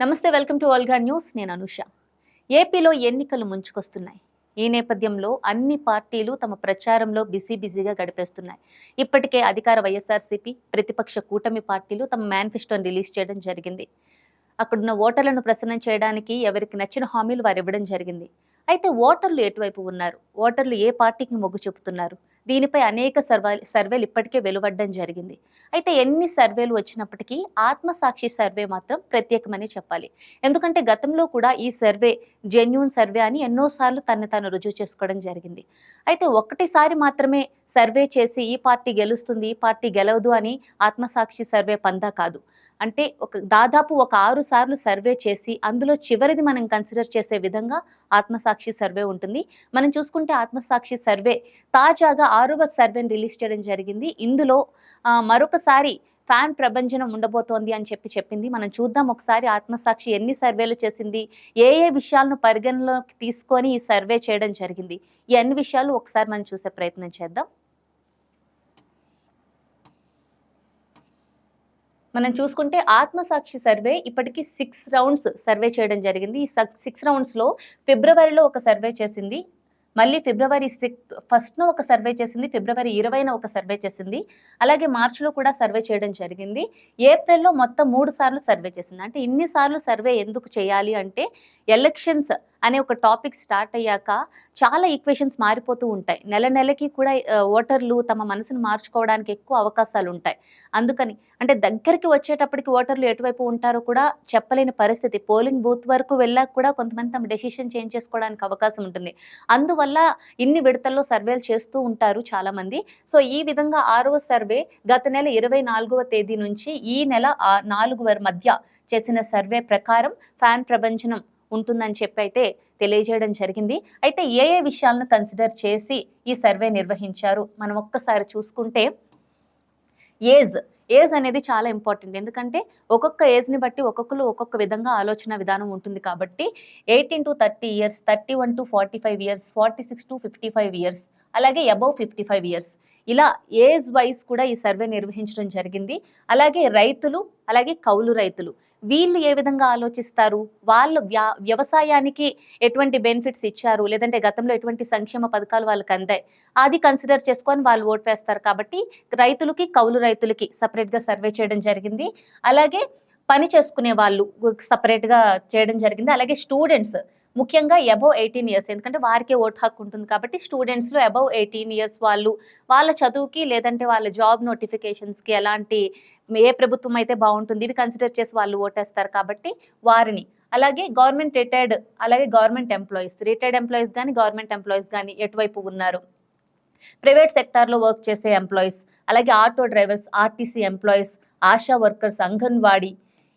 నమస్తే welcome to ఆల్గా news. నేను అనుష. ఏపీలో ఎన్నికలు ముంచుకొస్తున్నాయి. ఈ నేపథ్యంలో అన్ని పార్టీలు తమ ప్రచారంలో బిజీ బిజీగా గడిపేస్తున్నాయి. ఇప్పటికే అధికార వైఎస్ఆర్సీపీ ప్రతిపక్ష కూటమి పార్టీలు తమ మేనిఫెస్టోని రిలీజ్ చేయడం జరిగింది. అక్కడున్న ఓటర్లను ప్రసన్నం చేయడానికి ఎవరికి నచ్చిన హామీలు వారు ఇవ్వడం జరిగింది. అయితే ఓటర్లు ఎటువైపు ఉన్నారు? ఓటర్లు ఏ పార్టీకి మొగ్గు చూపుతున్నారు? దీనిపై అనేక సర్వే సర్వేలు ఇప్పటికే వెలువడడం జరిగింది. అయితే ఎన్ని సర్వేలు వచ్చినప్పటికీ ఆత్మసాక్షి సర్వే మాత్రం ప్రత్యేకమని చెప్పాలి. ఎందుకంటే గతంలో కూడా ఈ సర్వే జెన్యున్ సర్వే అని ఎన్నోసార్లు తను తాను రుజువు చేసుకోవడం జరిగింది. అయితే ఒక్కటిసారి మాత్రమే సర్వే చేసి ఈ పార్టీ గెలుస్తుంది ఈ పార్టీ గెలవదు అని ఆత్మసాక్షి సర్వే పందా కాదు. అంటే ఒక దాదాపు ఒక ఆరు సార్లు సర్వే చేసి అందులో చివరిది మనం కన్సిడర్ చేసే విధంగా ఆత్మసాక్షి సర్వే ఉంటుంది. మనం చూసుకుంటే ఆత్మసాక్షి సర్వే తాజాగా ఆరవ సర్వేని రిలీజ్ చేయడం జరిగింది. ఇందులో మరొకసారి ఫ్యాన్ ప్రభంజనం ఉండబోతోంది అని చెప్పి చెప్పింది. మనం చూద్దాం ఒకసారి ఆత్మసాక్షి ఎన్ని సర్వేలు చేసింది ఏ ఏ విషయాలను పరిగణలోకి తీసుకొని ఈ సర్వే చేయడం జరిగింది. ఈ అన్ని విషయాలు ఒకసారి మనం చూసే ప్రయత్నం చేద్దాం. మనం చూసుకుంటే ఆత్మసాక్షి సర్వే ఇప్పటికీ సిక్స్ రౌండ్స్ సర్వే చేయడం జరిగింది. ఈ సిక్స్ రౌండ్స్లో ఫిబ్రవరిలో ఒక సర్వే చేసింది. మళ్ళీ ఫిబ్రవరి సిక్స్ ఫస్ట్న ఒక సర్వే చేసింది. ఫిబ్రవరి ఇరవైన ఒక సర్వే చేసింది. అలాగే మార్చిలో కూడా సర్వే చేయడం జరిగింది. ఏప్రిల్లో మొత్తం మూడు సార్లు సర్వే చేసింది. అంటే ఇన్నిసార్లు సర్వే ఎందుకు చేయాలి అంటే ఎలక్షన్స్ అనే ఒక టాపిక్ స్టార్ట్ అయ్యాక చాలా ఈక్వేషన్స్ మారిపోతూ ఉంటాయి. నెల నెలకి కూడా ఓటర్లు తమ మనసును మార్చుకోవడానికి ఎక్కువ అవకాశాలు ఉంటాయి. అందుకని అంటే దగ్గరికి వచ్చేటప్పటికి ఓటర్లు ఎటువైపు ఉంటారో కూడా చెప్పలేని పరిస్థితి. పోలింగ్ బూత్ వరకు వెళ్ళాక కూడా కొంతమంది తమ డెసిషన్ చేంజ్ చేసుకోవడానికి అవకాశం ఉంటుంది. అందువల్ల ఇన్ని విడతల్లో సర్వేలు చేస్తూ ఉంటారు చాలామంది. సో ఈ విధంగా ఆరవ సర్వే గత నెల ఇరవై నాలుగవ తేదీ నుంచి ఈ నెల నాలుగు మధ్య చేసిన సర్వే ప్రకారం ఫ్యాన్ ప్రభంజనం ఉంటుందని చెప్పి అయితే తెలియజేయడం జరిగింది. అయితే ఏ ఏ విషయాలను కన్సిడర్ చేసి ఈ సర్వే నిర్వహించారు? మనం ఒక్కసారి చూసుకుంటే ఏజ్ ఏజ్ అనేది చాలా ఇంపార్టెంట్. ఎందుకంటే ఒక్కొక్క ఏజ్ని బట్టి ఒక్కొక్కరు ఒక్కొక్క విధంగా ఆలోచన విధానం ఉంటుంది కాబట్టి eighteen to thirty years thirty one to forty five years forty six to fifty five years అలాగే అబౌవ్ ఫిఫ్టీ ఫైవ్ ఇయర్స్. ఇలా ఏజ్ వైజ్ కూడా ఈ సర్వే నిర్వహించడం జరిగింది. అలాగే రైతులు అలాగే కౌలు రైతులు. వీళ్ళు ఏ విధంగా ఆలోచిస్తారు? వాళ్ళు వ్యా వ్యవసాయానికి ఎటువంటి బెనిఫిట్స్ ఇచ్చారు? లేదంటే గతంలో ఎటువంటి సంక్షేమ పథకాలు వాళ్ళకి అందాయి? అది కన్సిడర్ చేసుకొని వాళ్ళు ఓటు వేస్తారు కాబట్టి రైతులకి కౌలు రైతులకి సపరేట్గా సర్వే చేయడం జరిగింది. అలాగే పని చేసుకునే వాళ్ళు సపరేట్గా చేయడం జరిగింది. అలాగే స్టూడెంట్స్ ముఖ్యంగా అబౌవ్ ఎయిటీన్ ఇయర్స్ ఎందుకంటే వారికే ఓటు హక్కు ఉంటుంది కాబట్టి స్టూడెంట్స్లో అబౌవ్ ఎయిటీన్ ఇయర్స్ వాళ్ళు వాళ్ళ చదువుకి లేదంటే వాళ్ళ జాబ్ నోటిఫికేషన్స్కి ఎలాంటి ఏ ప్రభుత్వం అయితే బాగుంటుంది ఇవి కన్సిడర్ చేసి వాళ్ళు ఓటేస్తారు కాబట్టి వారిని. అలాగే గవర్నమెంట్ రిటైర్డ్ అలాగే గవర్నమెంట్ ఎంప్లాయీస్ రిటైర్డ్ ఎంప్లాయీస్ కానీ గవర్నమెంట్ ఎంప్లాయీస్ కానీ ఎటువైపు ఉన్నారు? ప్రైవేట్ సెక్టార్లో వర్క్ చేసే ఎంప్లాయీస్ అలాగే auto drivers RTC employees ASHA workers anganwadi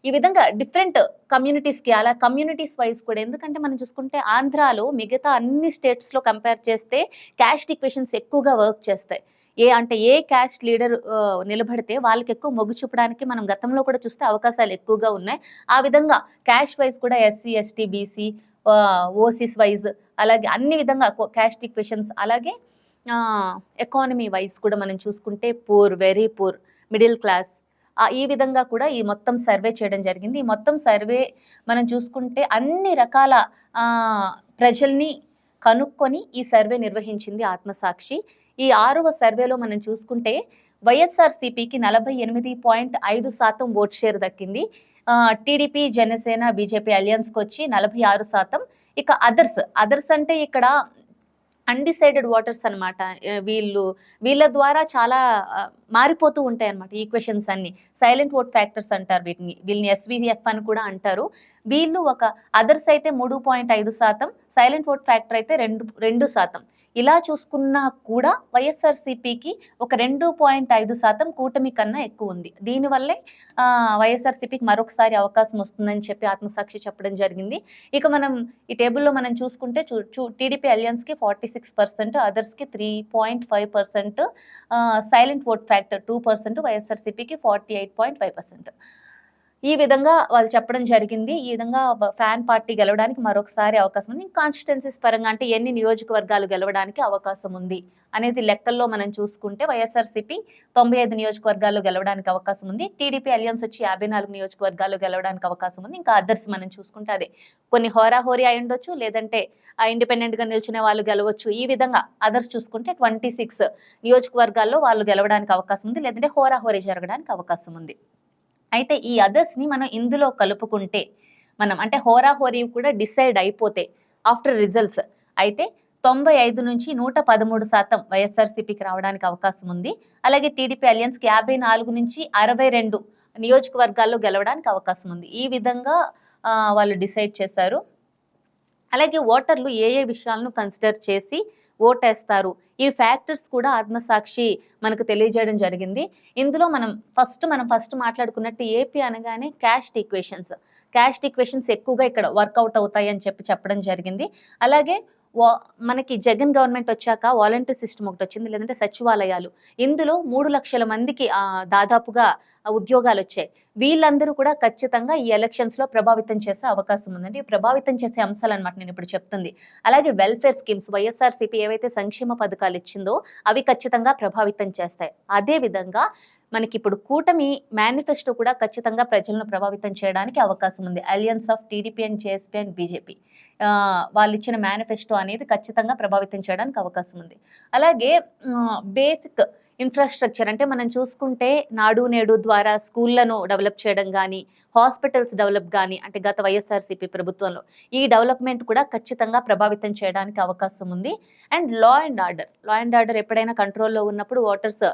ఈ విధంగా డిఫరెంట్ కమ్యూనిటీస్కి అలా కమ్యూనిటీస్ వైజ్ కూడా ఎందుకంటే మనం చూసుకుంటే ఆంధ్రాలో మిగతా అన్ని స్టేట్స్లో కంపేర్ చేస్తే క్యాష్ ఈక్వేషన్స్ ఎక్కువగా వర్క్ చేస్తాయి. ఏ అంటే ఏ క్యాస్ట్ లీడర్ నిలబడితే వాళ్ళకి ఎక్కువ మొగ్గు చూపడానికి మనం గతంలో కూడా చూస్తే అవకాశాలు ఎక్కువగా ఉన్నాయి. ఆ విధంగా క్యాస్ట్ వైజ్ కూడా SC ST BC OCs wise అలాగే అన్ని విధంగా క్యాస్ట్ ఈక్వేషన్స్ అలాగే ఎకానమీ వైజ్ కూడా మనం చూసుకుంటే poor very poor middle class ఈ విధంగా కూడా ఈ మొత్తం సర్వే చేయడం జరిగింది. ఈ మొత్తం సర్వే మనం చూసుకుంటే అన్ని రకాల ప్రజల్ని కనుక్కొని ఈ సర్వే నిర్వహించింది ఆత్మసాక్షి. ఈ ఆరవ సర్వేలో మనం చూసుకుంటే వైఎస్ఆర్సీపీకి నలభై ఎనిమిది పాయింట్ ఐదు శాతం ఓట్ షేర్ దక్కింది. టీడీపీ జనసేన బీజేపీ అలయన్స్కి వచ్చి నలభై ఆరు శాతం. ఇక అదర్స్ అదర్స్ అంటే ఇక్కడ అన్డిసైడెడ్ వాటర్స్ అనమాట వీళ్ళు వీళ్ళ ద్వారా చాలా మారిపోతూ ఉంటాయి అనమాట ఈక్వేషన్స్ అన్ని. సైలెంట్ ఓట్ ఫ్యాక్టర్స్ అంటారు వీటిని వీళ్ళని ఎస్వీఎఫ్ అని కూడా అంటారు. వీళ్ళు ఒక అదర్స్ అయితే మూడు పాయింట్ ఐదు శాతం సైలెంట్ ఓట్ ఫ్యాక్టర్ అయితే రెండు రెండు శాతం. ఇలా చూసుకున్నా కూడా వైఎస్ఆర్సీపీకి ఒక రెండు పాయింట్ ఐదు శాతం కూటమి కన్నా ఎక్కువ ఉంది. దీనివల్లే వైఎస్ఆర్సీపీకి మరొకసారి అవకాశం వస్తుందని చెప్పి ఆత్మసాక్షి చెప్పడం జరిగింది. ఇక మనం ఈ టేబుల్లో మనం చూసుకుంటే చూ చూ టీడీపీ అలియన్స్కి forty six percent అదర్స్కి three point five percent silent vote factor two percent వైఎస్ఆర్సీపీకి forty eight point five percent. ఈ విధంగా వాళ్ళు చెప్పడం జరిగింది. ఈ విధంగా ఫ్యాన్ పార్టీ గెలవడానికి మరొకసారి అవకాశం ఉంది. కాన్స్టిట్యున్సీస్ పరంగా అంటే ఎన్ని నియోజకవర్గాలు గెలవడానికి అవకాశం ఉంది అనేది లెక్కల్లో మనం చూసుకుంటే వైఎస్ఆర్సీపీ తొంభై ఐదు నియోజకవర్గాల్లో గెలవడానికి అవకాశం ఉంది. టీడీపీ అలియన్స్ వచ్చి యాభై నాలుగు నియోజకవర్గాల్లో గెలవడానికి అవకాశం ఉంది. ఇంకా అదర్స్ మనం చూసుకుంటే అదే కొన్ని హోరాహోరీ అయి ఉండొచ్చు లేదంటే ఇండిపెండెంట్గా నిల్చునే వాళ్ళు గెలవచ్చు. ఈ విధంగా అదర్స్ చూసుకుంటే ట్వంటీ సిక్స్ నియోజకవర్గాల్లో వాళ్ళు గెలవడానికి అవకాశం ఉంది లేదంటే హోరాహోరీ జరగడానికి అవకాశం ఉంది. అయితే ఈ అదర్స్ని మనం ఇందులో కలుపుకుంటే మనం అంటే హోరాహోరీ కూడా డిసైడ్ అయిపోతే ఆఫ్టర్ రిజల్ట్స్ అయితే తొంభై ఐదు నుంచి నూట పదమూడు శాతం వైఎస్ఆర్సీపీకి రావడానికి అవకాశం ఉంది. అలాగే టీడీపీ అలియన్స్కి యాభై నాలుగు నుంచి అరవై రెండు నియోజకవర్గాల్లో గెలవడానికి అవకాశం ఉంది. ఈ విధంగా వాళ్ళు డిసైడ్ చేశారు. అలాగే ఓటర్లు ఏ ఏ విషయాలను కన్సిడర్ చేసి ఓటేస్తారు. ఈ ఫ్యాక్టర్స్ కూడా ఆత్మసాక్షి మనకు తెలియజేయడం జరిగింది. ఇందులో మనం ఫస్ట్ మనం ఫస్ట్ మాట్లాడుకున్నట్టు ఏపీ అనగానే క్యాస్ట్ ఈక్వేషన్స్. క్యాస్ట్ ఈక్వేషన్స్ ఎక్కువగా ఇక్కడ వర్కౌట్ అవుతాయి అని చెప్పి చెప్పడం జరిగింది. అలాగే మనకి జగన్ గవర్నమెంట్ వచ్చాక వాలంటీర్ సిస్టమ్ ఒకటి వచ్చింది లేదంటే సచివాలయాలు. ఇందులో మూడు లక్షల మందికి దాదాపుగా ఉద్యోగాలు వచ్చాయి. వీళ్ళందరూ కూడా ఖచ్చితంగా ఈ ఎలక్షన్స్లో ప్రభావితం చేసే అవకాశం ఉందండి. ప్రభావితం చేసే అంశాలు అనమాట నేను ఇప్పుడు చెప్తుంది. అలాగే వెల్ఫేర్ స్కీమ్స్ వైఎస్ఆర్సీపీ ఏవైతే సంక్షేమ పథకాలు ఇచ్చిందో అవి ఖచ్చితంగా ప్రభావితం చేస్తాయి. అదేవిధంగా మనకి ఇప్పుడు కూటమి మేనిఫెస్టో కూడా ఖచ్చితంగా ప్రజలను ప్రభావితం చేయడానికి అవకాశం ఉంది. Alliance of TDP and JSP and BJP వాళ్ళు ఇచ్చిన మేనిఫెస్టో అనేది ఖచ్చితంగా ప్రభావితం చేయడానికి అవకాశం ఉంది. అలాగే బేసిక్ ఇన్ఫ్రాస్ట్రక్చర్ అంటే మనం చూసుకుంటే నాడు నేడు ద్వారా స్కూళ్ళను డెవలప్ చేయడం కానీ హాస్పిటల్స్ డెవలప్ కానీ అంటే గత వైఎస్ఆర్సీపీ ప్రభుత్వంలో ఈ డెవలప్మెంట్ కూడా ఖచ్చితంగా ప్రభావితం చేయడానికి అవకాశం ఉంది. And law and order law and order ఎప్పుడైనా కంట్రోల్లో ఉన్నప్పుడు ఓటర్స్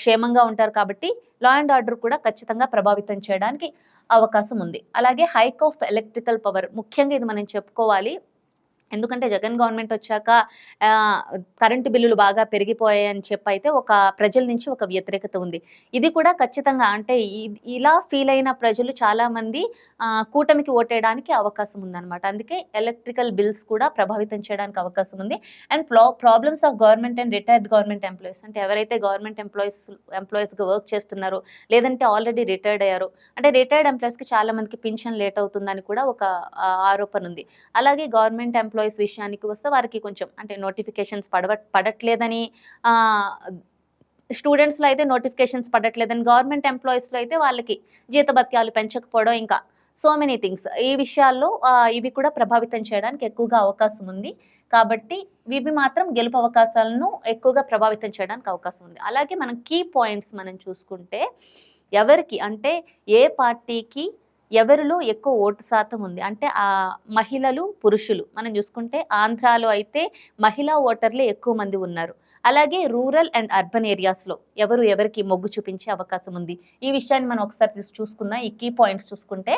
క్షేమంగా ఉంటారు కాబట్టి లా అండ్ ఆర్డర్ కూడా ఖచ్చితంగా ప్రభావితం చేయడానికి అవకాశం ఉంది. అలాగే హైక్ ఆఫ్ ఎలక్ట్రికల్ పవర్ ముఖ్యంగా ఇది మనం చెప్పుకోవాలి. ఎందుకంటే జగన్ గవర్నమెంట్ వచ్చాక కరెంటు బిల్లులు బాగా పెరిగిపోయాయి అని చెప్పి అయితే ఒక ప్రజల నుంచి ఒక వ్యతిరేకత ఉంది. ఇది కూడా ఖచ్చితంగా అంటే ఇలా ఫీల్ అయిన ప్రజలు చాలామంది కూటమికి ఓటేయడానికి అవకాశం ఉందన్నమాట. అందుకే ఎలక్ట్రికల్ బిల్స్ కూడా ప్రభావితం చేయడానికి అవకాశం ఉంది. And problems of government and retired government employees అంటే ఎవరైతే గవర్నమెంట్ ఎంప్లాయీస్ ఎంప్లాయీస్గా వర్క్ చేస్తున్నారో లేదంటే ఆల్రెడీ రిటైర్డ్ అయ్యారు అంటే రిటైర్డ్ ఎంప్లాయీస్కి చాలామందికి పింఛన్ లేట్ అవుతుందని కూడా ఒక ఆరోపణ ఉంది. అలాగే గవర్నమెంట్ ఎంప్లాయీస్ విషయానికి వస్తే వారికి కొంచెం అంటే నోటిఫికేషన్స్ పడవ పడట్లేదని స్టూడెంట్స్లో అయితే నోటిఫికేషన్స్ పడట్లేదని గవర్నమెంట్ ఎంప్లాయీస్లో అయితే వాళ్ళకి జీతభత్యాలు పెంచకపోవడం ఇంకా సో మెనీ థింగ్స్ ఈ విషయాల్లో ఇవి కూడా ప్రభావితం చేయడానికి ఎక్కువగా అవకాశం ఉంది. కాబట్టి ఇవి మాత్రం గెలుపు అవకాశాలను ఎక్కువగా ప్రభావితం చేయడానికి అవకాశం ఉంది. అలాగే మనం కీ పాయింట్స్ మనం చూసుకుంటే ఎవరికి అంటే ఏ పార్టీకి ఎవరిలో ఎక్కువ ఓటు శాతం ఉంది? అంటే ఆ మహిళలు పురుషులు. మనం చూసుకుంటే ఆంధ్రాలో అయితే మహిళా ఓటర్లే ఎక్కువ మంది ఉన్నారు. అలాగే రూరల్ అండ్ అర్బన్ ఏరియాస్లో ఎవరు ఎవరికి మొగ్గు చూపించే అవకాశం ఉంది? ఈ విషయాన్ని మనం ఒకసారి చూసుకుందాం ఈ కీ పాయింట్స్ చూసుకుంటే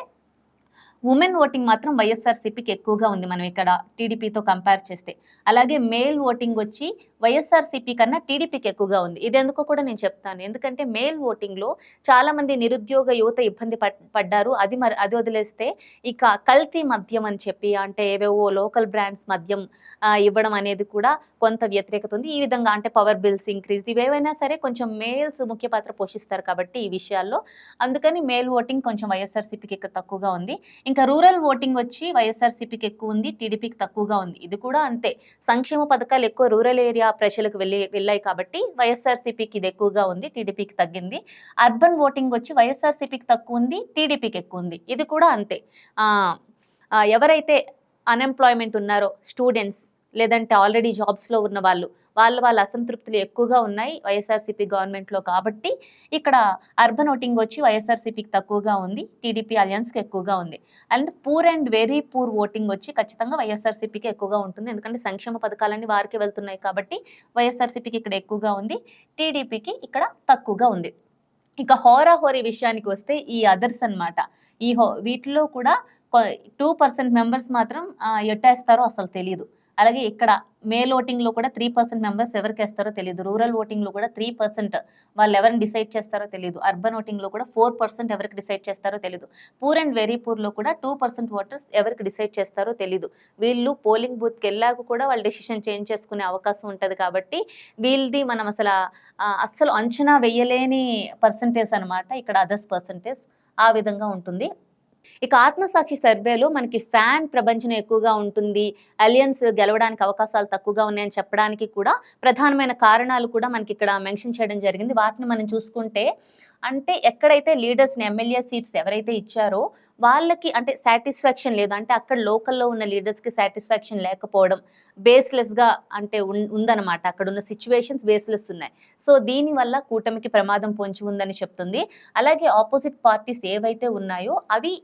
ఉమెన్ ఓటింగ్ మాత్రం వైఎస్ఆర్సీపీకి ఎక్కువగా ఉంది మనం ఇక్కడ టీడీపీతో కంపేర్ చేస్తే. అలాగే మేల్ ఓటింగ్ వచ్చి వైఎస్ఆర్సీపీ కన్నా టీడీపీకి ఎక్కువగా ఉంది. ఇది ఎందుకో కూడా నేను చెప్తాను. ఎందుకంటే మేల్ ఓటింగ్లో చాలామంది నిరుద్యోగ యువత ఇబ్బంది పడ్- పడ్డారు. అది మరి అది వదిలేస్తే ఇక కల్తీ మద్యం అని చెప్పి అంటే ఏవేవో లోకల్ బ్రాండ్స్ మద్యం ఇవ్వడం అనేది కూడా కొంత వ్యతిరేకత ఉంది. ఈ విధంగా అంటే పవర్ బిల్స్ ఇంక్రీజ్ ఇవేవైనా సరే కొంచెం మేల్స్ ముఖ్య పాత్ర పోషిస్తారు కాబట్టి ఈ విషయాల్లో. అందుకని మేల్ ఓటింగ్ కొంచెం వైఎస్ఆర్సీపీకి తక్కువగా ఉంది. ఇంకా రూరల్ ఓటింగ్ వచ్చి వైఎస్ఆర్సీపీకి ఎక్కువ ఉంది టీడీపీకి తక్కువగా ఉంది. ఇది కూడా అంతే. సంక్షేమ పథకాలు ఎక్కువ రూరల్ ఏరియా ప్రజలకు వెళ్ళి వెళ్ళాయి కాబట్టి వైఎస్ఆర్సీపీకి ఇది ఎక్కువగా ఉంది టీడీపీకి తగ్గింది. అర్బన్ ఓటింగ్ వచ్చి వైఎస్ఆర్సీపీకి తక్కువ ఉంది టీడీపీకి ఎక్కువ ఉంది. ఇది కూడా అంతే. ఎవరైతే అన్ఎంప్లాయ్మెంట్ ఉన్నారో స్టూడెంట్స్ లేదంటే ఆల్రెడీ జాబ్స్లో ఉన్న వాళ్ళు. వాళ్ళ వాళ్ళ అసంతృప్తులు ఎక్కువగా ఉన్నాయి వైఎస్ఆర్సీపీ గవర్నమెంట్లో కాబట్టి ఇక్కడ అర్బన్ ఓటింగ్ వచ్చి వైఎస్ఆర్సీపీకి తక్కువగా ఉంది టీడీపీ అలియన్స్కి ఎక్కువగా ఉంది. And poor and very poor voting వచ్చి ఖచ్చితంగా వైఎస్ఆర్సీపీకి ఎక్కువగా ఉంటుంది. ఎందుకంటే సంక్షేమ పథకాలన్నీ వారికి వెళ్తున్నాయి కాబట్టి వైఎస్ఆర్సీపీకి ఇక్కడ ఎక్కువగా ఉంది టీడీపీకి ఇక్కడ తక్కువగా ఉంది. ఇక హోరాహోరీ విషయానికి వస్తే ఈ అదర్స్ అన్నమాట. ఈ హో వీటిలో కూడా టూ పర్సెంట్ మెంబర్స్ మాత్రం ఎట్టేస్తారో అసలు తెలియదు అలాగే ఇక్కడ మేల్ ఓటింగ్లో కూడా త్రీ పర్సెంట్ మెంబర్స్ ఎవరికి వేస్తారో తెలియదు రూరల్ ఓటింగ్లో కూడా త్రీ పర్సెంట్ వాళ్ళు ఎవరిని డిసైడ్ చేస్తారో తెలియదు అర్బన్ ఓటింగ్లో కూడా ఫోర్ పర్సెంట్ ఎవరికి డిసైడ్ చేస్తారో తెలియదు పూర్ అండ్ వెరీ పూర్లో కూడా టూ పర్సెంట్ ఓటర్స్ ఎవరికి డిసైడ్ చేస్తారో తెలియదు వీళ్ళు పోలింగ్ బూత్కి వెళ్ళాక కూడా వాళ్ళు డెసిషన్ చేంజ్ చేసుకునే అవకాశం ఉంటుంది కాబట్టి వీళ్ళది మనం అసలు అస్సలు అంచనా వెయ్యలేని పర్సంటేజ్ అనమాట ఇక్కడ అదర్స్ పర్సంటేజ్ ఆ విధంగా ఉంటుంది. ఇక ఆత్మసాక్షి సర్వేలో మనకి ఫ్యాన్ ప్రపంచం ఎక్కువగా ఉంటుంది. అలియన్స్ గెలవడానికి అవకాశాలు తక్కువగా ఉన్నాయని చెప్పడానికి కూడా ప్రధానమైన కారణాలు కూడా మనకి ఇక్కడ మెన్షన్ చేయడం జరిగింది. వాటిని మనం చూసుకుంటే అంటే ఎక్కడైతే లీడర్స్ని ఎమ్మెల్యే సీట్స్ ఎవరైతే ఇచ్చారో వాళ్ళకి అంటే సాటిస్ఫాక్షన్ లేదు. అంటే అక్కడ లోకల్లో ఉన్న లీడర్స్కి సాటిస్ఫాక్షన్ లేకపోవడం బేస్లెస్గా అంటే ఉందన్నమాట. అక్కడ ఉన్న సిచ్యువేషన్స్ బేస్లెస్ ఉన్నాయి. సో దీనివల్ల కూటమికి ప్రమాదం పొంచి ఉందని చెప్తుంది. అలాగే ఆపోజిట్ పార్టీస్ ఏవైతే ఉన్నాయో అవి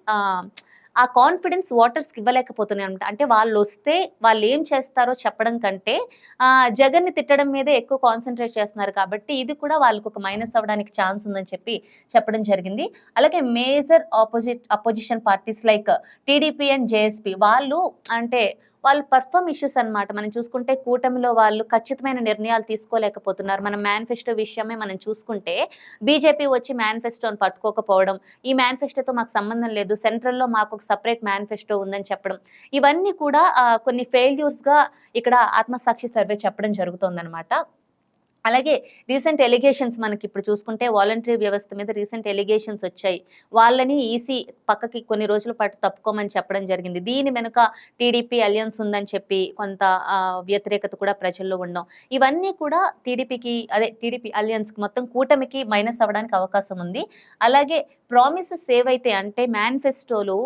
ఆ, కాన్ఫిడెన్స్ ఓటర్స్కి ఇవ్వలేకపోతున్నాయి అనమాట అంటే వాళ్ళు వస్తే వాళ్ళు ఏం చేస్తారో చెప్పడం కంటే జగన్ని తిట్టడం మీదే ఎక్కువ కాన్సన్ట్రేట్ చేస్తున్నారు కాబట్టి ఇది కూడా వాళ్ళకు ఒక మైనస్ అవ్వడానికి ఛాన్స్ ఉందని చెప్పి చెప్పడం జరిగింది. అలాగే major opposite opposition parties like TDP and JSP వాళ్ళు అంటే వాళ్ళు పర్ఫామ్ ఇష్యూస్ అన్నమాట. మనం చూసుకుంటే కూటమిలో వాళ్ళు ఖచ్చితమైన నిర్ణయాలు తీసుకోలేకపోతున్నారు. మనం మేనిఫెస్టో విషయమే మనం చూసుకుంటే బీజేపీ వచ్చి మేనిఫెస్టోని పట్టుకోకపోవడం ఈ మేనిఫెస్టోతో మాకు సంబంధం లేదు సెంట్రల్లో మాకు ఒక సపరేట్ మేనిఫెస్టో ఉందని చెప్పడం ఇవన్నీ కూడా కొన్ని ఫెయిల్యూర్స్గా ఇక్కడ ఆత్మసాక్షి సర్వే చెప్పడం జరుగుతుందన్నమాట. అలాగే రీసెంట్ ఎలిగేషన్స్ మనకి ఇప్పుడు చూసుకుంటే వాలంటరీ వ్యవస్థ మీద రీసెంట్ ఎలిగేషన్స్ వచ్చాయి. వాళ్ళని ఈసీ పక్కకి కొన్ని రోజుల పాటు తప్పుకోమని చెప్పడం జరిగింది. దీని వెనుక టీడీపీ అలియన్స్ ఉందని చెప్పి కొంత వ్యతిరేకత కూడా ప్రజల్లో ఉండడం ఇవన్నీ కూడా టీడీపీకి అదే టీడీపీ అలియన్స్కి మొత్తం కూటమికి మైనస్ అవ్వడానికి అవకాశం ఉంది. అలాగే ప్రామిసెస్ ఏవైతే అంటే మేనిఫెస్టోలు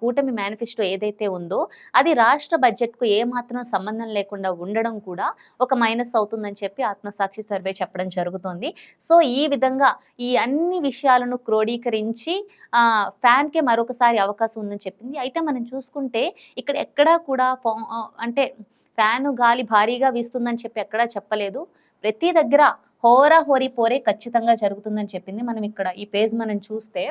కూటమి మేనిఫెస్టో ఏదైతే ఉందో అది రాష్ట్ర బడ్జెట్కు ఏమాత్రం సంబంధం లేకుండా ఉండడం కూడా ఒక మైనస్ అవుతుందని చెప్పి ఆత్మసాక్షి సర్వే చెప్పడం జరుగుతుంది. సో ఈ విధంగా ఈ అన్ని విషయాలను క్రోడీకరించి ఫ్యాన్కే మరొకసారి అవకాశం ఉందని చెప్పింది. అయితే మనం చూసుకుంటే ఇక్కడ ఎక్కడా కూడా అంటే ఫ్యాన్ గాలి భారీగా వీస్తుందని చెప్పి ఎక్కడా చెప్పలేదు. ప్రతి దగ్గర హోరా హోరీ పోరే ఖచ్చితంగా జరుగుతుందని చెప్పింది. మనం ఇక్కడ ఈ పేజ్ మనం చూస్తే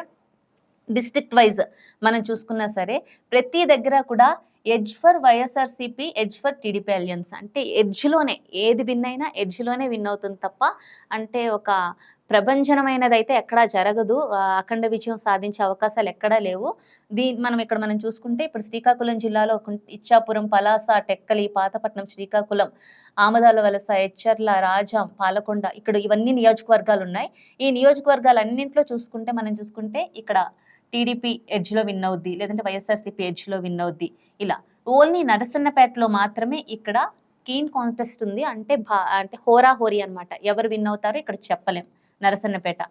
డిస్ట్రిక్ట్ వైజ్ మనం చూసుకున్నా సరే ప్రతి దగ్గర కూడా edge for YSRCP edge for TDP alliance. అంటే ఎడ్జ్లోనే ఏది విన్ అయినా ఎడ్జ్లోనే విన్ అవుతుంది తప్ప అంటే ఒక ప్రభంజనమైనది అయితే ఎక్కడా జరగదు. అఖండ విజయం సాధించే అవకాశాలు ఎక్కడా లేవు. దీ మనం ఇక్కడ మనం చూసుకుంటే ఇప్పుడు శ్రీకాకుళం జిల్లాలో ఇచ్చాపురం పలాస టెక్కలి పాతపట్నం శ్రీకాకుళం ఆమదాల వలస ఎచ్చర్ల రాజాం పాలకొండ ఇక్కడ ఇవన్నీ నియోజకవర్గాలు ఉన్నాయి ఈ నియోజకవర్గాలన్నింటిలో చూసుకుంటే మనం చూసుకుంటే ఇక్కడ టీడీపీ ఎడ్జ్లో విన్ అవుద్ది లేదంటే వైఎస్ఆర్సీపీ ఎడ్జ్లో విన్ అవుద్ది. ఇలా ఓన్లీ నరసన్నపేటలో మాత్రమే ఇక్కడ కీన్ కాంటెస్ట్ ఉంది. అంటే భా అంటే హోరాహోరీ అన్నమాట. ఎవరు విన్ అవుతారో ఇక్కడ చెప్పలేం నరసన్నపేట.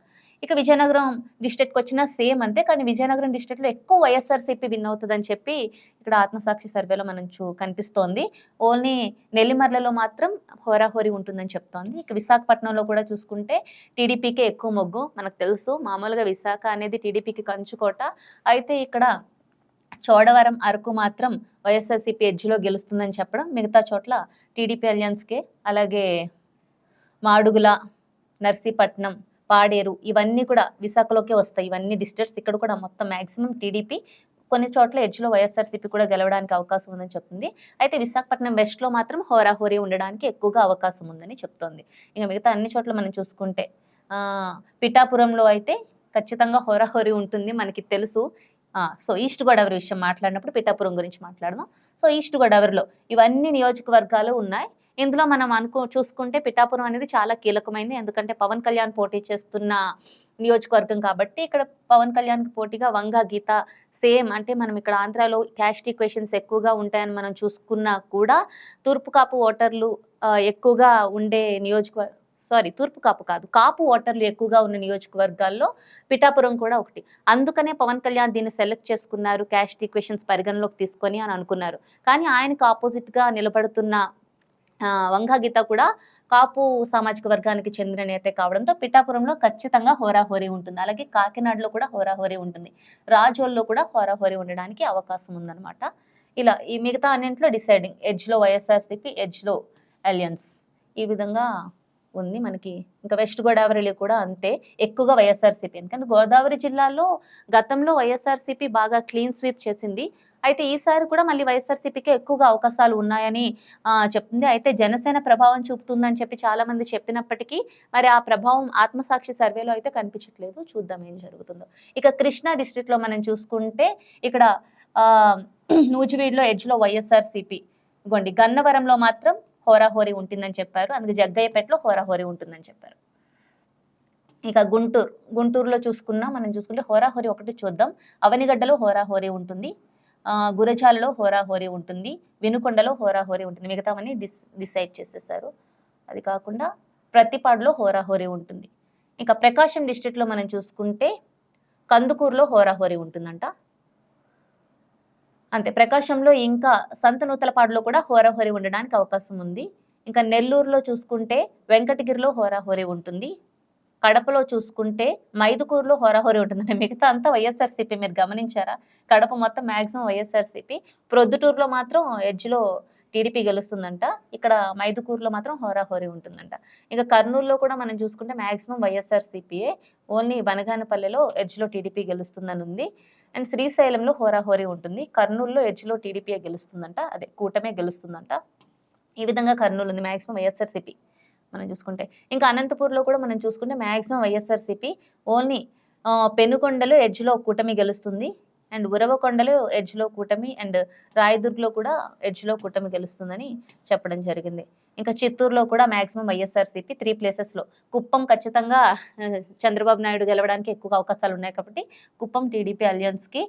ఇక విజయనగరం డిస్ట్రిక్ట్కి వచ్చినా సేమ్ అంతే కానీ విజయనగరం డిస్ట్రిక్ట్లో ఎక్కువ వైఎస్ఆర్సీపీ విన్ అవుతుందని చెప్పి ఇక్కడ ఆత్మసాక్షి సర్వేలో మనం చూ కనిపిస్తోంది. ఓన్లీ నెల్లిమర్లలో మాత్రం హోరాహోరీ ఉంటుందని చెప్తోంది. ఇక విశాఖపట్నంలో కూడా చూసుకుంటే టీడీపీకే ఎక్కువ మొగ్గు మనకు తెలుసు. మామూలుగా విశాఖ అనేది టీడీపీకి కంచుకోట. అయితే ఇక్కడ చోడవరం అరకు మాత్రం వైఎస్ఆర్సీపీ ఎడ్జ్లో గెలుస్తుందని చెప్పడం మిగతా చోట్ల టీడీపీ అలియన్స్కే అలాగే మాడుగుల నర్సీపట్నం పాడేరు. ఇవన్నీ కూడా విశాఖలోకే వస్తాయి. ఇవన్నీ డిస్ట్రిక్ట్స్ ఇక్కడ కూడా మొత్తం మ్యాక్సిమం టీడీపీ కొన్ని చోట్ల ఎడ్జ్లో వైఎస్ఆర్సీపీ కూడా గెలవడానికి అవకాశం ఉందని చెప్తుంది అయితే విశాఖపట్నం వెస్ట్లో మాత్రం హోరాహోరీ ఉండడానికి ఎక్కువగా అవకాశం ఉందని చెప్తోంది. ఇంకా మిగతా అన్ని చోట్ల మనం చూసుకుంటే పిఠాపురంలో అయితే ఖచ్చితంగా హోరాహోరీ ఉంటుంది. మనకి తెలుసు. సో ఈస్ట్ గోదావరి విషయం మాట్లాడినప్పుడు పిఠాపురం గురించి మాట్లాడదాం. సో ఈస్ట్ గోదావరిలో ఇవన్నీ నియోజకవర్గాలు ఉన్నాయి. ఇందులో మనం అనుకో చూసుకుంటే పిఠాపురం అనేది చాలా కీలకమైంది. ఎందుకంటే పవన్ కళ్యాణ్ పోటీ చేస్తున్న నియోజకవర్గం కాబట్టి ఇక్కడ పవన్ కళ్యాణ్కి పోటీగా వంగ గీత సేమ్. అంటే మనం ఇక్కడ ఆంధ్రాలో క్యాస్ట్ ఈక్వేషన్స్ ఎక్కువగా ఉంటాయని మనం చూసుకున్నా కూడా తూర్పు కాపు ఓటర్లు ఎక్కువగా ఉండే నియోజకవర్గ సారీ తూర్పు కాపు కాదు కాపు ఓటర్లు ఎక్కువగా ఉన్న నియోజకవర్గాల్లో పిఠాపురం కూడా ఒకటి. అందుకనే పవన్ కళ్యాణ్ దీన్ని సెలెక్ట్ చేసుకున్నారు క్యాస్ట్ ఈక్వేషన్స్ పరిగణలోకి తీసుకొని అని అనుకున్నారు. కానీ ఆయనకు ఆపోజిట్గా నిలబడుతున్న వంగా గీత కూడా కాపు సామాజిక వర్గానికి చెందిన నేతే కావడంతో పిఠాపురంలో ఖచ్చితంగా హోరాహోరీ ఉంటుంది. అలాగే కాకినాడలో కూడా హోరాహోరీ ఉంటుంది. రాజోల్లో కూడా హోరాహోరీ ఉండడానికి అవకాశం ఉందన్నమాట. ఇలా ఈ మిగతా అన్నింటిలో డిసైడింగ్. ఎడ్జ్లో వైఎస్ఆర్సీపీ ఎడ్జ్లో అలియన్స్ ఈ విధంగా ఉంది మనకి. ఇంకా వెస్ట్ గోదావరిలో కూడా అంతే. ఎక్కువగా వైఎస్ఆర్సీపీ. ఎందుకంటే గోదావరి జిల్లాలో గతంలో వైఎస్ఆర్సీపీ బాగా క్లీన్ స్వీప్ చేసింది అయితే ఈసారి కూడా మళ్ళీ వైఎస్ఆర్సీపీకి ఎక్కువగా అవకాశాలు ఉన్నాయని చెప్తుంది. అయితే జనసేన ప్రభావం చూపుతుందని చెప్పి చాలా మంది చెప్పినప్పటికీ మరి ఆ ప్రభావం ఆత్మసాక్షి సర్వేలో అయితే కనిపించట్లేదు. చూద్దాం ఏం జరుగుతుందో. ఇక కృష్ణా డిస్టిక్లో మనం చూసుకుంటే ఇక్కడ నూజివీడ్లో నూజివీడులో ఎడ్జ్లో వైఎస్ఆర్సీపీ ఇగోండి గన్నవరంలో మాత్రం హోరాహోరీ ఉంటుందని చెప్పారు. అందుకే జగ్గయ్యపేటలో హోరాహోరీ ఉంటుందని చెప్పారు. ఇక గుంటూరు గుంటూరులో చూసుకున్నా మనం చూసుకుంటే హోరాహోరీ ఒకటి చూద్దాం. అవనిగడ్డలో హోరాహోరీ ఉంటుంది. గురజాలలో హోరాహోరీ ఉంటుంది వినుకొండలో హోరాహోరీ ఉంటుంది. మిగతావన్నీ డిస్ డిసైడ్ చేసేసారు. అది కాకుండా ప్రతిపాడులో హోరాహోరీ ఉంటుంది. ఇంకా ప్రకాశం డిస్ట్రిక్ట్లో మనం చూసుకుంటే కందుకూరులో హోరాహోరీ ఉంటుందంట. అంతే ప్రకాశంలో ఇంకా సంత నూతలపాడులో కూడా హోరాహోరీ ఉండడానికి అవకాశం ఉంది. ఇంకా నెల్లూరులో చూసుకుంటే వెంకటగిరిలో హోరాహోరీ ఉంటుంది. కడపలో చూసుకుంటే మైదుకూరులో హోరాహోరీ ఉంటుందండి. మిగతా అంతా వైఎస్ఆర్సీపీ. మీరు గమనించారా? కడప మొత్తం మ్యాక్సిమం వైఎస్ఆర్సీపీ. ప్రొద్దుటూరులో మాత్రం ఎడ్జ్లో టీడీపీ గెలుస్తుందంట. ఇక్కడ మైదుకూరులో మాత్రం హోరాహోరీ ఉంటుందంట. ఇక కర్నూలులో కూడా మనం చూసుకుంటే మ్యాక్సిమం వైఎస్ఆర్సీపీఏ ఓన్లీ బనగానపల్లెలో ఎడ్జ్లో టీడీపీ గెలుస్తుందని ఉంది. అండ్ శ్రీశైలంలో హోరాహోరీ ఉంటుంది. కర్నూలులో ఎడ్జ్లో టీడీపీఏ గెలుస్తుందంట. అదే కూటమే గెలుస్తుందంట. ఈ విధంగా కర్నూలు ఉంది మ్యాక్సిమం వైఎస్ఆర్సీపీ. మనం చూసుకుంటే. ఇంకా అనంతపూర్లో కూడా మనం చూసుకుంటే మ్యాక్సిమం వైఎస్ఆర్సీపీ ఓన్లీ పెనుకొండలు పెనుకొండలో ఎడ్జ్లో కూటమి గెలుస్తుంది. అండ్ ఉరవకొండలో ఎడ్జ్లో కూటమి అండ్ రాయదుర్గ్లో కూడా ఎడ్జ్లో కూటమి గెలుస్తుందని చెప్పడం జరిగింది. ఇంకా చిత్తూరులో కూడా మాక్సిమం వైఎస్ఆర్సీపీ త్రీ ప్లేసెస్లో కుప్పం ఖచ్చితంగా చంద్రబాబు నాయుడు గెలవడానికి ఎక్కువ అవకాశాలు ఉన్నాయి కాబట్టి కుప్పం టీడీపీ అలియన్స్కి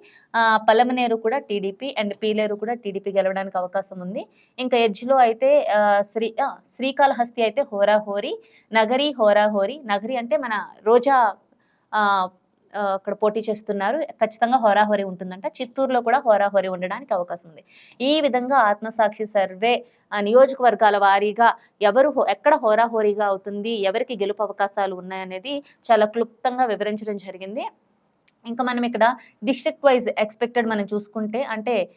పలమనేరు కూడా టీడీపీ అండ్ పీలేరు కూడా టీడీపీ గెలవడానికి అవకాశం ఉంది. ఇంకా ఎడ్జ్లో అయితే శ్రీ శ్రీకాళహస్తి అయితే హోరాహోరీ నగరి హోరాహోరీ నగరి అంటే మన రోజా అక్కడ పోటీ చేస్తున్నారు. ఖచ్చితంగా హోరాహోరీ ఉంటుందంట. చిత్తూరులో కూడా హోరాహోరీ ఉండడానికి అవకాశం ఉంది. ఈ విధంగా ఆత్మసాక్షి సర్వే ఆ, నియోజకవర్గాల వారీగా ఎవరు హో- ఎక్కడ హోరాహోరీగా అవుతుంది ఎవరికి గెలుపు అవకాశాలు ఉన్నాయనేది చాలా క్లుప్తంగా వివరించడం జరిగింది. ఇంకా మనం ఇక్కడ డిస్ట్రిక్ట్ వైజ్ ఎక్స్పెక్టెడ్ మనం చూసుకుంటే అంటే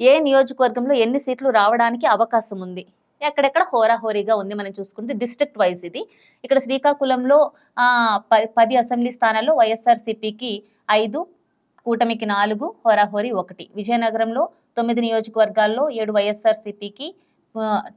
ఏ నియోజకవర్గంలో ఎన్ని సీట్లు రావడానికి అవకాశం ఉంది? ఎక్కడెక్కడ హోరాహోరీగా ఉంది మనం చూసుకుంటే డిస్ట్రిక్ట్ వైజ్ ఇది. ఇక్కడ శ్రీకాకుళంలో పది అసెంబ్లీ స్థానాల్లో వైఎస్ఆర్సీపీకి ఐదు కూటమికి నాలుగు హోరాహోరీ ఒకటి. విజయనగరంలో తొమ్మిది నియోజకవర్గాల్లో ఏడు వైఎస్ఆర్సీపీకి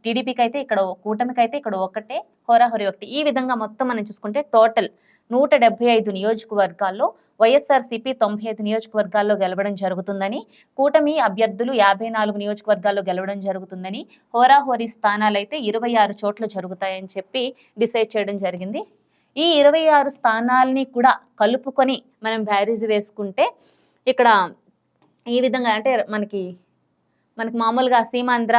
టీడీపీకి అయితే ఇక్కడ కూటమికి అయితే ఇక్కడ ఒకటే హోరాహోరీ ఒకటి. ఈ విధంగా మొత్తం మనం చూసుకుంటే టోటల్ నూట డెబ్బై ఐదు నియోజకవర్గాల్లో వైఎస్ఆర్సీపీ తొంభై ఐదు నియోజకవర్గాల్లో గెలవడం జరుగుతుందని కూటమి అభ్యర్థులు యాభై నాలుగు నియోజకవర్గాల్లో గెలవడం జరుగుతుందని హోరాహోరీ స్థానాలైతే ఇరవై ఆరు చోట్ల జరుగుతాయని చెప్పి డిసైడ్ చేయడం జరిగింది. ఈ ఇరవై ఆరు స్థానాల్ని కూడా కలుపుకొని మనం బ్యారేజ్ వేసుకుంటే ఇక్కడ ఈ విధంగా అంటే మనకి మనకి మామూలుగా సీమాంధ్ర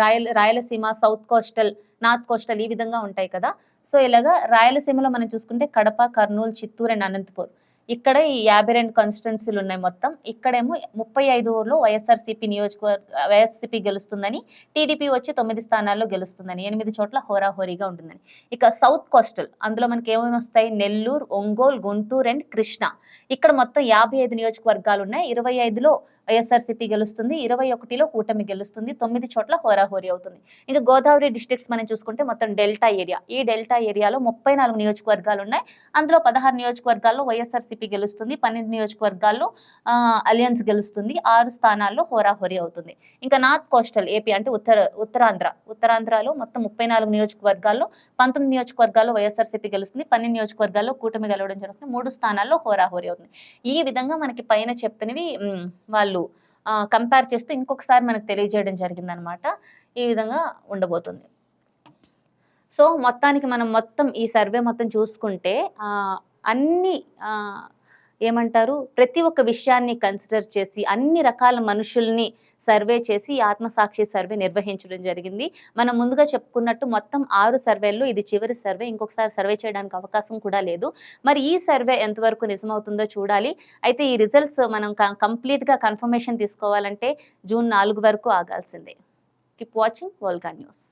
రాయల Rayalaseema south coastal north coastal ఈ విధంగా ఉంటాయి కదా. సో ఇలాగా రాయలసీమలో మనం చూసుకుంటే కడప కర్నూలు చిత్తూరు అండ్ అనంతపూర్. ఇక్కడ ఈ యాభై రెండు కాన్స్టిట్యున్సీలు ఉన్నాయి మొత్తం. ఇక్కడేమో ముప్పై ఐదులో వైఎస్ఆర్సీపీ నియోజకవర్గ వైఎస్సీపీ గెలుస్తుందని టీడీపీ వచ్చి తొమ్మిది స్థానాల్లో గెలుస్తుందని ఎనిమిది చోట్ల హోరాహోరీగా ఉంటుందని. ఇక సౌత్ కోస్టల్ అందులో మనకి ఏమేమి వస్తాయి? నెల్లూరు ఒంగోలు గుంటూరు అండ్ కృష్ణ. ఇక్కడ మొత్తం యాభై ఐదు నియోజకవర్గాలు ఉన్నాయి. ఇరవై ఐదులో వైఎస్ఆర్సీపీ గెలుస్తుంది ఇరవై ఒకటిలో కూటమి గెలుస్తుంది తొమ్మిది చోట్ల హోరాహోరీ అవుతుంది. ఇంకా గోదావరి డిస్ట్రిక్ట్స్ మనం చూసుకుంటే మొత్తం డెల్టా ఏరియా. ఈ డెల్టా ఏరియాలో ముప్పై నాలుగు నియోజకవర్గాలు ఉన్నాయి. అందులో పదహారు నియోజకవర్గాల్లో వైఎస్ఆర్సీపీ గెలుస్తుంది పన్నెండు నియోజకవర్గాల్లో అలియన్స్ గెలుస్తుంది ఆరు స్థానాల్లో హోరాహోరీ అవుతుంది. ఇంకా నార్త్ కోస్టల్ ఏపీ అంటే ఉత్తర ఉత్తరాంధ్ర. ఉత్తరాంధ్రలో మొత్తం ముప్పై నాలుగు నియోజకవర్గాల్లో పంతొమ్మిది నియోజకవర్గాల్లో వైఎస్ఆర్సీపీ గెలుస్తుంది పన్నెండు నియోజకవర్గాల్లో కూటమి గెలవడం జరుగుతుంది మూడు స్థానాల్లో హోరాహోరీ అవుతుంది. ఈ విధంగా మనకి పైన చెప్పినవి వాళ్ళు కంపేర్ చేస్తూ ఇంకొకసారి మనకు తెలియజేయడం జరిగిందనమాట. ఈ విధంగా ఉండబోతుంది. సో మొత్తానికి మనం మొత్తం ఈ సర్వే మొత్తం చూసుకుంటే అన్ని ఏమంటారు ప్రతి ఒక్క విషయాన్ని కన్సిడర్ చేసి అన్ని రకాల మనుషుల్ని సర్వే చేసి ఆత్మసాక్షి సర్వే నిర్వహించడం జరిగింది. మనం ముందుగా చెప్పుకున్నట్టు మొత్తం ఆరు సర్వేల్లో ఇది చివరి సర్వే. ఇంకొకసారి సర్వే చేయడానికి అవకాశం కూడా లేదు. మరి ఈ సర్వే ఎంతవరకు నిజమవుతుందో చూడాలి. అయితే ఈ రిజల్ట్స్ మనం కంప్లీట్గా కన్ఫర్మేషన్ తీసుకోవాలంటే జూన్ నాలుగు వరకు ఆగాల్సిందే. Keep watching Volga news.